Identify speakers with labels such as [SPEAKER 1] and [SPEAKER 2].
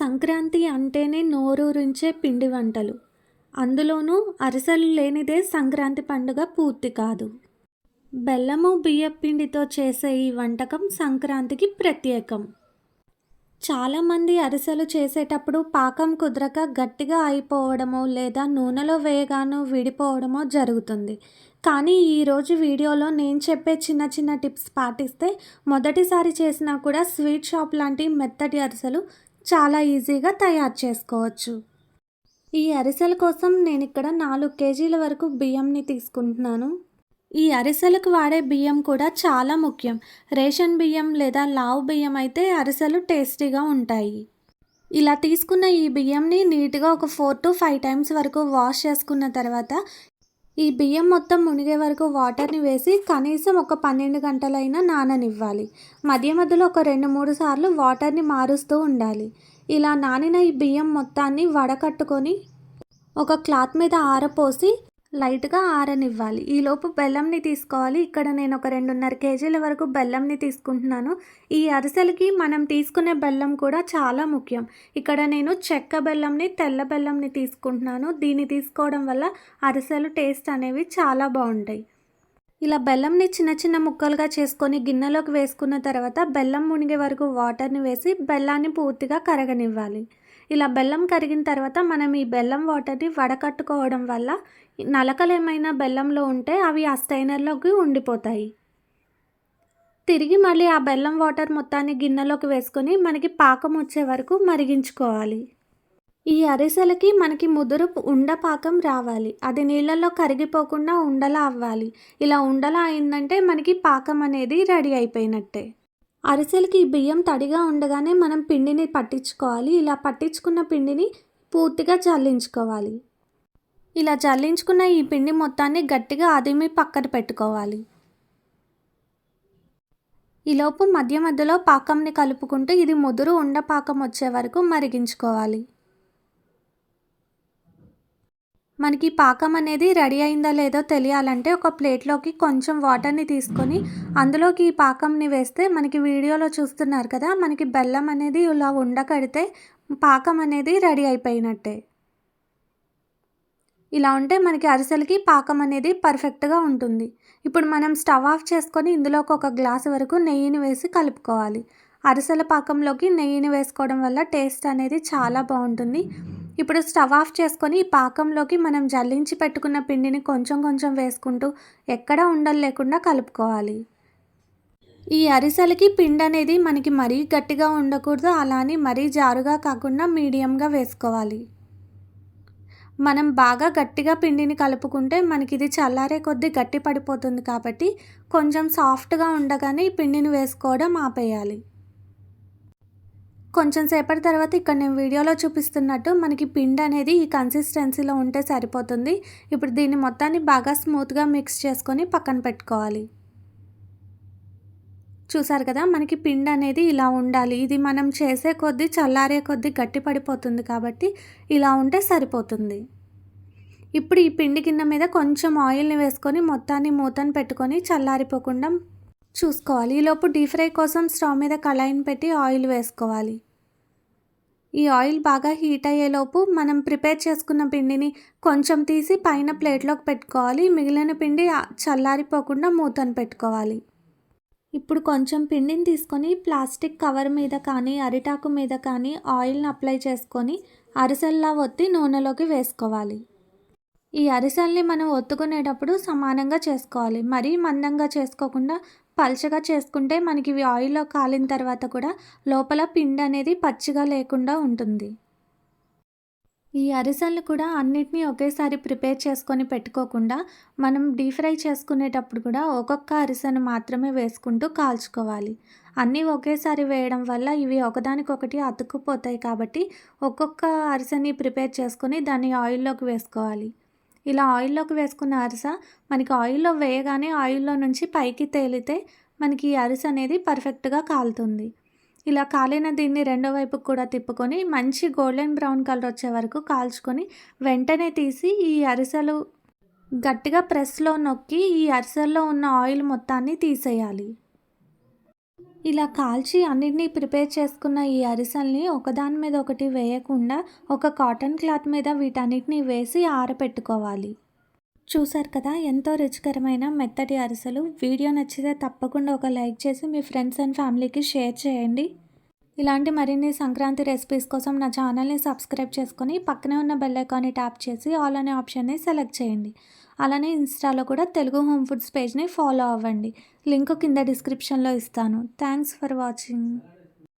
[SPEAKER 1] సంక్రాంతి అంటేనే నోరూరించే పిండి వంటలు. అందులోనూ అరిసెలు లేనిదే సంక్రాంతి పండుగ పూర్తి కాదు. బెల్లము బియ్యపిండితో చేసే ఈ వంటకం సంక్రాంతికి ప్రత్యేకం. చాలామంది అరిసెలు చేసేటప్పుడు పాకం కుదరక గట్టిగా అయిపోవడమో లేదా నూనెలో వేయగానో విడిపోవడమో జరుగుతుంది. కానీ ఈరోజు వీడియోలో నేను చెప్పే చిన్న చిన్న టిప్స్ పాటిస్తే మొదటిసారి చేసినా కూడా స్వీట్ షాప్ లాంటి మెత్తటి అరిసెలు చాలా ఈజీగా తయారు చేసుకోవచ్చు. ఈ అరిసెల కోసం నేను ఇక్కడ నాలుగు కేజీల వరకు బియ్యంని తీసుకుంటున్నాను. ఈ అరిసెలకు వాడే బియ్యం కూడా చాలా ముఖ్యం. రేషన్ బియ్యం లేదా లావు బియ్యం అయితే అరిసెలు టేస్టీగా ఉంటాయి. ఇలా తీసుకున్న ఈ బియ్యంని నీట్గా ఒక ఫోర్ టు ఫైవ్ టైమ్స్ వరకు వాష్ చేసుకున్న తర్వాత ఈ బియ్యం మొత్తం మునిగే వరకు వాటర్ని వేసి కనీసం ఒక పన్నెండు గంటలైనా నాననివ్వాలి. మధ్య మధ్యలో ఒక రెండు మూడు సార్లు వాటర్ని మారుస్తూ ఉండాలి. ఇలా నానిన ఈ బియ్యం మొత్తాన్ని వడకట్టుకొని ఒక క్లాత్ మీద ఆరపోసి లైట్గా ఆరనివ్వాలి. ఈలోపు బెల్లంని తీసుకోవాలి. ఇక్కడ నేను ఒక రెండున్నర కేజీల వరకు బెల్లంని తీసుకుంటున్నాను. ఈ అరిసెలకి మనం తీసుకునే బెల్లం కూడా చాలా ముఖ్యం. ఇక్కడ నేను చెక్క బెల్లంని తెల్ల బెల్లంని తీసుకుంటున్నాను. దీన్ని తీసుకోవడం వల్ల అరిసెలు టేస్ట్ అనేవి చాలా బాగుంటాయి. ఇలా బెల్లంని చిన్న చిన్న ముక్కలుగా చేసుకొని గిన్నెలోకి వేసుకున్న తర్వాత బెల్లం మునిగే వరకు వాటర్ని వేసి బెల్లాన్ని పూర్తిగా కరగనివ్వాలి. ఇలా బెల్లం కరిగిన తర్వాత మనం ఈ బెల్లం వాటర్ని వడకట్టుకోవడం వల్ల నలకలు ఏమైనా బెల్లంలో ఉంటే అవి ఆ స్టైనర్లోకి ఉండిపోతాయి. తిరిగి మళ్ళీ ఆ బెల్లం వాటర్ మొత్తాన్ని గిన్నెలోకి వేసుకొని మనకి పాకం వచ్చే వరకు మరిగించుకోవాలి. ఈ అరిసెలకి మనకి ముదురు ఉండపాకం రావాలి. అది నీళ్ళల్లో కరిగిపోకుండా ఉండలా అవ్వాలి. ఇలా ఉండలా అయిందంటే మనకి పాకం అనేది రెడీ అయిపోయినట్టే. అరిసెలకి బియ్యం తడిగా ఉండగానే మనం పిండిని పట్టించుకోవాలి. ఇలా పట్టించుకున్న పిండిని పూర్తిగా చల్లించుకోవాలి. ఇలా చల్లించుకున్న ఈ పిండి మొత్తాన్ని గట్టిగా అదిమి పక్కన పెట్టుకోవాలి. ఈలోపు మధ్య మధ్యలో పాకంని కలుపుకుంటూ ఇది ముదురు ఉండ పాకం వచ్చే వరకు మరిగించుకోవాలి. మనకి పాకం అనేది రెడీ అయిందా లేదో తెలియాలంటే ఒక ప్లేట్లోకి కొంచెం వాటర్ని తీసుకొని అందులోకి ఈ పాకంని వేస్తే మనకి వీడియోలో చూస్తున్నారు కదా మనకి బెల్లం అనేది ఇలా ఉండకడితే పాకం అనేది రెడీ అయిపోయినట్టే. ఇలా ఉంటే మనకి అరిసెలకి పాకం అనేది పర్ఫెక్ట్గా ఉంటుంది. ఇప్పుడు మనం స్టవ్ ఆఫ్ చేసుకొని ఇందులోకి ఒక గ్లాసు వరకు నెయ్యిని వేసి కలుపుకోవాలి. అరిసెల పాకంలోకి నెయ్యిని వేసుకోవడం వల్ల టేస్ట్ అనేది చాలా బాగుంటుంది. ఇప్పుడు స్టవ్ ఆఫ్ చేసుకొని ఈ పాకంలోకి మనం జల్లించి పెట్టుకున్న పిండిని కొంచెం కొంచెం వేసుకుంటూ ఎక్కడా ఉండలు లేకుండా కలుపుకోవాలి. ఈ అరిసెలకి పిండి అనేది మనకి మరీ గట్టిగా ఉండకూడదు అలానే మరీ జారుగా కాకుండా మీడియంగా వేసుకోవాలి. మనం బాగా గట్టిగా పిండిని కలుపుకుంటే మనకి ఇది చల్లారే కొద్దీ గట్టి పడిపోతుంది కాబట్టి కొంచెం సాఫ్ట్గా ఉండగానే ఈ పిండిని వేసుకోవడం ఆపేయాలి. కొంచెం సేపటి తర్వాత ఇక్కడ నేను వీడియోలో చూపిస్తున్నట్టు మనకి పిండి అనేది ఈ కన్సిస్టెన్సీలో ఉంటే సరిపోతుంది. ఇప్పుడు దీన్ని మొత్తాన్ని బాగా స్మూత్గా మిక్స్ చేసుకొని పక్కన పెట్టుకోవాలి. చూసారు కదా మనకి పిండి అనేది ఇలా ఉండాలి. ఇది మనం చేసే కొద్దీ చల్లారే కొద్దీ గట్టి పడిపోతుంది కాబట్టి ఇలా ఉంటే సరిపోతుంది. ఇప్పుడు ఈ పిండి గిన్నె మీద కొంచెం ఆయిల్ని వేసుకొని మొత్తాన్ని మూతను పెట్టుకొని చల్లారిపోకుండా చూసుకోవాలి. ఈలోపు డీప్ ఫ్రై కోసం స్టవ్ మీద కళాయిని పెట్టి ఆయిల్ వేసుకోవాలి. ఈ ఆయిల్ బాగా హీట్ అయ్యేలోపు మనం ప్రిపేర్ చేసుకున్న పిండిని కొంచెం తీసి పైన ప్లేట్లోకి పెట్టుకోవాలి. మిగిలిన పిండి చల్లారిపోకుండా మూతను పెట్టుకోవాలి. ఇప్పుడు కొంచెం పిండిని తీసుకొని ప్లాస్టిక్ కవర్ మీద కానీ అరిటాకు మీద కానీ ఆయిల్ని అప్లై చేసుకొని అరిసెల్లా ఒత్తి నూనెలోకి వేసుకోవాలి. ఈ అరిసెల్ని మనం ఒత్తుకునేటప్పుడు సమానంగా చేసుకోవాలి. మరీ మందంగా చేసుకోకుండా పల్చగా చేసుకుంటే మనకి ఇవి ఆయిల్లో కాలిన తర్వాత కూడా లోపల పిండి అనేది పచ్చిగా లేకుండా ఉంటుంది. ఈ అరిసెలు కూడా అన్నిటినీ ఒకేసారి ప్రిపేర్ చేసుకొని పెట్టుకోకుండా మనం డీప్ ఫ్రై చేసుకునేటప్పుడు కూడా ఒక్కొక్క అరిసెను మాత్రమే వేసుకుంటూ కాల్చుకోవాలి. అన్నీ ఒకేసారి వేయడం వల్ల ఇవి ఒకదానికొకటి అతుక్కుపోతాయి కాబట్టి ఒక్కొక్క అరిసెని ప్రిపేర్ చేసుకొని దాన్ని ఆయిల్లోకి వేసుకోవాలి. ఇలా ఆయిల్లోకి వేసుకున్న అరిసె మనకి ఆయిల్లో వేయగానే ఆయిల్లో నుంచి పైకి తేలితే మనకి ఈ అరిసె అనేది పర్ఫెక్ట్గా కాలుతుంది. ఇలా కాలిన దీన్ని రెండో వైపుకి కూడా తిప్పుకొని మంచి గోల్డెన్ బ్రౌన్ కలర్ వచ్చే వరకు కాల్చుకొని వెంటనే తీసి ఈ అరిసెలు గట్టిగా ప్రెస్లో నొక్కి ఈ అరిసెల్లో ఉన్న ఆయిల్ మొత్తాన్ని తీసేయాలి. ఇలా కాల్చి అన్నిటినీ ప్రిపేర్ చేసుకున్న ఈ అరిసెల్ని ఒకదాని మీద ఒకటి వేయకుండా ఒక కాటన్ క్లాత్ మీద వీటన్నిటిని వేసి ఆరబెట్టుకోవాలి చూసారు కదా ఎంతో రుచికరమైన మెత్తటి అరిసెలు. వీడియో నచ్చితే తప్పకుండా ఒక లైక్ చేసి మీ ఫ్రెండ్స్ అండ్ ఫ్యామిలీకి షేర్ చేయండి. ఇలాంటి మరిన్ని సంక్రాంతి రెసిపీస్ కోసం నా ఛానల్ని సబ్స్క్రైబ్ చేసుకొని పక్కనే ఉన్న బెల్ ఐకాన్ని ట్యాప్ చేసి ఆల్ అనే ఆప్షన్ని సెలెక్ట్ చేయండి. అలానే ఇన్స్టాలో కూడా తెలుగు హోమ్ ఫుడ్స్ పేజ్ని ఫాలో అవ్వండి. లింక్ కింద డిస్క్రిప్షన్లో ఇస్తాను. Thanks for watching